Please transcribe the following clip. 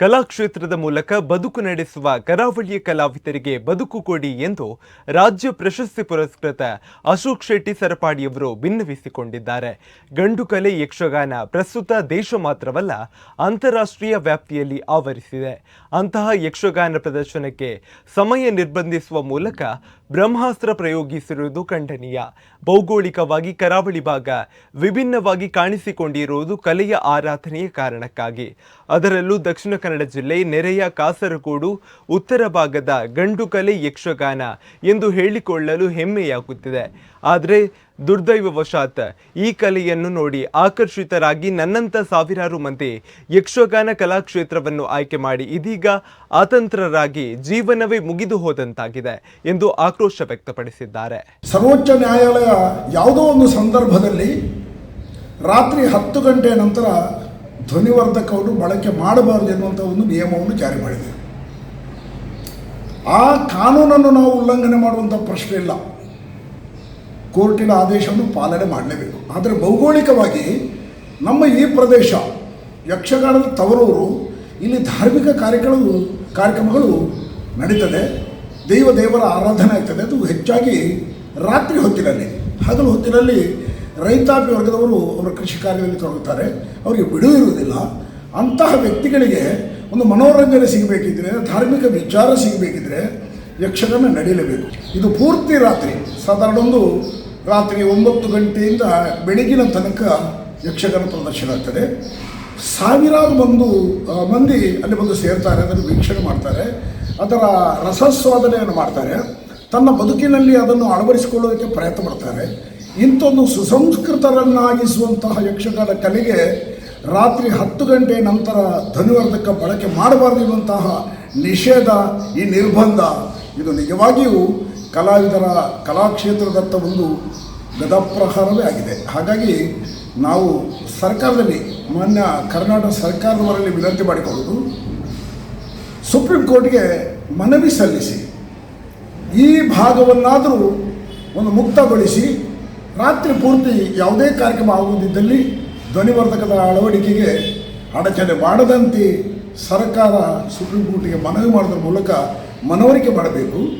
ಕಲಾಕ್ಷೇತ್ರದ ಮೂಲಕ ಬದುಕು ನಡೆಸುವ ಕರಾವಳಿಯ ಕಲಾವಿದರಿಗೆ ಬದುಕು ಕೊಡಿ ಎಂದು ರಾಜ್ಯ ಪ್ರಶಸ್ತಿ ಪುರಸ್ಕೃತ ಅಶೋಕ್ ಶೆಟ್ಟಿ ಸರಪಾಡಿಯವರು ಭಿನ್ನವಿಸಿಕೊಂಡಿದ್ದಾರೆ ಗಂಡು ಕಲೆ ಯಕ್ಷಗಾನ ಪ್ರಸ್ತುತ ದೇಶ ಮಾತ್ರವಲ್ಲ, ಅಂತಾರಾಷ್ಟ್ರೀಯ ವ್ಯಾಪ್ತಿಯಲ್ಲಿ ಆವರಿಸಿದೆ. ಅಂತಹ ಯಕ್ಷಗಾನ ಪ್ರದರ್ಶನಕ್ಕೆ ಸಮಯ ನಿರ್ಬಂಧಿಸುವ ಮೂಲಕ ಬ್ರಹ್ಮಾಸ್ತ್ರ ಪ್ರಯೋಗಿಸಿರುವುದು ಖಂಡನೀಯ. ಭೌಗೋಳಿಕವಾಗಿ ಕರಾವಳಿ ಭಾಗ ವಿಭಿನ್ನವಾಗಿ ಕಾಣಿಸಿಕೊಂಡಿರುವುದು ಕಲೆಯ ಆರಾಧನೆಯ ಕಾರಣಕ್ಕಾಗಿ. ಅದರಲ್ಲೂ ದಕ್ಷಿಣ ಕನ್ನಡ ಜಿಲ್ಲೆ ನೆರೆಯ ಕಾಸರಗೋಡು, ಉತ್ತರ ಭಾಗದ ಗಂಡು ಕಲೆ ಯಕ್ಷಗಾನ ಎಂದು ಹೇಳಿಕೊಳ್ಳಲು ಹೆಮ್ಮೆಯಾಗುತ್ತಿದೆ. ಆದರೆ ದುರ್ದೈವವಶಾತ್ ಈ ಕಲೆಯನ್ನು ನೋಡಿ ಆಕರ್ಷಿತರಾಗಿ ನನ್ನಂಥ ಸಾವಿರಾರು ಮಂದಿ ಯಕ್ಷಗಾನ ಕಲಾಕ್ಷೇತ್ರವನ್ನು ಆಯ್ಕೆ ಮಾಡಿ ಇದೀಗ ಅತಂತ್ರರಾಗಿ ಜೀವನವೇ ಮುಗಿದು ಹೋದಂತಾಗಿದೆ ಎಂದು ಆಕ್ರೋಶ ವ್ಯಕ್ತಪಡಿಸಿದ್ದಾರೆ. ಸರ್ವೋಚ್ಚ ನ್ಯಾಯಾಲಯ ಯಾವುದೋ ಒಂದು ಸಂದರ್ಭದಲ್ಲಿ ರಾತ್ರಿ ಹತ್ತು ಗಂಟೆ ನಂತರ ಧ್ವನಿವರ್ಧಕವನ್ನು ಬಳಕೆ ಮಾಡಬಾರದು ಎನ್ನುವಂಥ ಒಂದು ನಿಯಮವನ್ನು ಜಾರಿ ಮಾಡಿದೆ. ಆ ಕಾನೂನನ್ನು ನಾವು ಉಲ್ಲಂಘನೆ ಮಾಡುವಂಥ ಪ್ರಶ್ನೆ ಇಲ್ಲ. ಕೋರ್ಟಿನ ಆದೇಶವನ್ನು ಪಾಲನೆ ಮಾಡಲೇಬೇಕು. ಆದರೆ ಭೌಗೋಳಿಕವಾಗಿ ನಮ್ಮ ಈ ಪ್ರದೇಶ, ಯಕ್ಷಗಾನದ ತವರೂರು, ಇಲ್ಲಿ ಧಾರ್ಮಿಕ ಕಾರ್ಯಕ್ರಮಗಳು ಕಾರ್ಯಕ್ರಮಗಳು ನಡೀತದೆ. ದೈವ ದೇವರ ಆರಾಧನೆ ಆಗ್ತದೆ. ಅದು ಹೆಚ್ಚಾಗಿ ರಾತ್ರಿ ಹೊತ್ತಿನಲ್ಲಿ, ಹಗಲು ಹೊತ್ತಿನಲ್ಲಿ ರೈತಾಪಿ ವರ್ಗದವರು ಅವರ ಕೃಷಿ ಕಾರ್ಯದಲ್ಲಿ ತೊಡಗುತ್ತಾರೆ. ಅವರಿಗೆ ಬಿಡುವು ಇರುವುದಿಲ್ಲ. ಅಂತಹ ವ್ಯಕ್ತಿಗಳಿಗೆ ಒಂದು ಮನೋರಂಜನೆ ಸಿಗಬೇಕಿದ್ರೆ, ಧಾರ್ಮಿಕ ವಿಚಾರ ಸಿಗಬೇಕಿದ್ರೆ ಯಕ್ಷಗಾನ ನಡೀಲೇಬೇಕು. ಇದು ಪೂರ್ತಿ ರಾತ್ರಿ, ಸಾಧಾರಣ ಒಂದು ರಾತ್ರಿ ಒಂಬತ್ತು ಗಂಟೆಯಿಂದ ಬೆಳಗಿನ ತನಕ ಯಕ್ಷಗಾನ ಪ್ರದರ್ಶನ ಆಗ್ತದೆ. ಸಾವಿರಾರು ಬಂದು ಮಂದಿ ಅಲ್ಲಿ ಬಂದು ಸೇರ್ತಾರೆ, ಅದನ್ನು ವೀಕ್ಷಣೆ ಮಾಡ್ತಾರೆ. ಅದರ ರಸಸ್ವಾದನೆಯನ್ನು ಮಾಡ್ತಾರೆ. ತನ್ನ ಬದುಕಿನಲ್ಲಿ ಅದನ್ನು ಅಳವಡಿಸಿಕೊಳ್ಳೋದಕ್ಕೆ ಪ್ರಯತ್ನ ಪಡ್ತಾರೆ ಇಂಥದ್ದು ಸುಸಂಸ್ಕೃತರನ್ನಾಗಿಸುವಂತಹ ಯಕ್ಷಗಾನ ಕಲೆಗೆ ರಾತ್ರಿ ಹತ್ತು ಗಂಟೆ ನಂತರ ಧನುವರ್ಧಕ ಬಳಕೆ ಮಾಡಬಾರದು ನಿಷೇಧ ಈ ನಿರ್ಬಂಧ. ಇದು ನಿಜವಾಗಿಯೂ ಕಲಾವಿದರ ಕಲಾಕ್ಷೇತ್ರದತ್ತ ಒಂದು ಗದಪ್ರಹಾರವೇ ಆಗಿದೆ. ಹಾಗಾಗಿ ನಾವು ಸರ್ಕಾರದಲ್ಲಿ, ಮಾನ್ಯ ಕರ್ನಾಟಕ ಸರ್ಕಾರದವರಲ್ಲಿ ವಿನಂತಿ ಮಾಡಿಕೊಳ್ಳೋದು ಸುಪ್ರೀಂ ಕೋರ್ಟ್ಗೆ ಮನವಿ ಸಲ್ಲಿಸಿ, ಈ ಭಾಗವನ್ನಾದರೂ ಒಂದು ಮುಕ್ತಗೊಳಿಸಿ, ರಾತ್ರಿ ಪೂರ್ತಿ ಯಾವುದೇ ಕಾರ್ಯಕ್ರಮ ಆಗುವುದಿದ್ದಲ್ಲಿ ಧ್ವನಿವರ್ಧಕದ ಅಳವಡಿಕೆಗೆ ಅಡಚಣೆ ಮಾಡದಂತೆ ಸರ್ಕಾರ ಸುಪ್ರೀಂ ಕೋರ್ಟಿಗೆ ಮನವಿ ಮಾಡೋದ್ರ ಮೂಲಕ ಮನವರಿಕೆ ಮಾಡಬೇಕು.